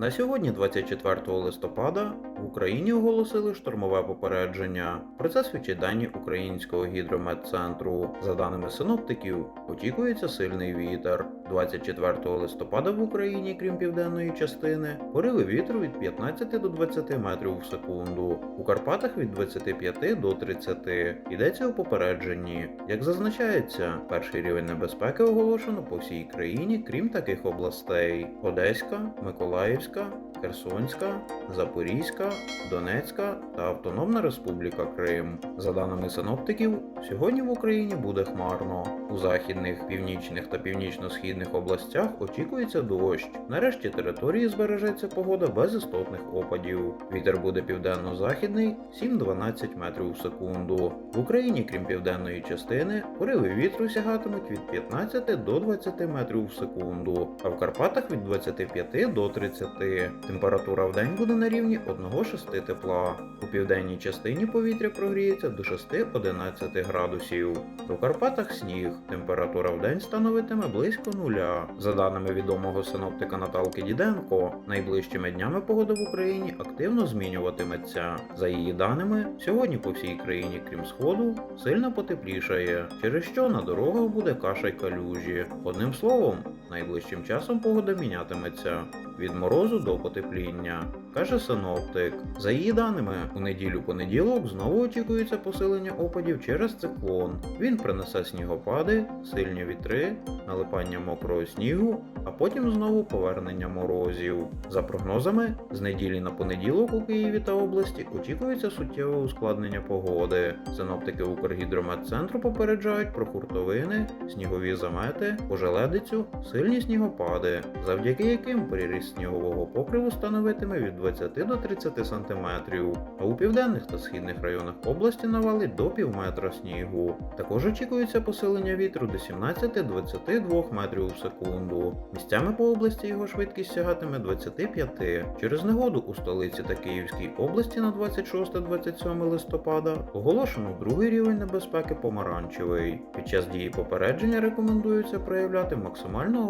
На сьогодні, 24 листопада, в Україні оголосили штормове попередження. Про це свідчать дані Українського гідрометцентру. За даними синоптиків, очікується сильний вітер. 24 листопада в Україні, крім південної частини, пориви вітру від 15 до 20 метрів в секунду. У Карпатах від 25 до 30. Йдеться у попередженні. Як зазначається, перший рівень небезпеки оголошено по всій країні, крім таких областей: Одеська, Миколаївська, Херсонська, Запорізька, Донецька та Автономна Республіка Крим. За даними синоптиків, сьогодні в Україні буде хмарно. У західних, північних та північно-східних областях очікується дощ. Нарешті території збережеться погода без істотних опадів. Вітер буде південно-західний 7-12 метрів в секунду. В Україні, крім південної частини, пориви вітру сягатимуть від 15 до 20 метрів в секунду, а в Карпатах від 25 до 30. Температура в день буде на рівні 1-6 тепла. У південній частині повітря прогріється до 6-11 градусів. У Карпатах сніг. Температура в день становитиме близько нуля. За даними відомого синоптика Наталки Діденко, найближчими днями погода в Україні активно змінюватиметься. За її даними, сьогодні по всій країні, крім сходу, сильно потеплішає, через що на дорогах буде каша й калюжі. Одним словом, найближчим часом погода мінятиметься від морозу до потепління, каже синоптик. За її даними, у неділю понеділок знову очікується посилення опадів через циклон. Він принесе снігопади, сильні вітри, налипання мокрого снігу, а потім знову повернення морозів. За прогнозами, з неділі на понеділок у Києві та області очікується суттєве ускладнення погоди. Синоптики Укргідрометцентру попереджають про хуртовини, снігові замети, ожеледицю, сильні снігопади, завдяки яким приріст снігового покриву становитиме від 20 до 30 см, а у південних та східних районах області навалить до півметра снігу. Також очікується посилення вітру до 17-22 метрів у секунду. Місцями по області його швидкість сягатиме 25. Через негоду у столиці та Київській області на 26-27 листопада оголошено другий рівень небезпеки помаранчевий. Під час дії попередження рекомендується проявляти максимальну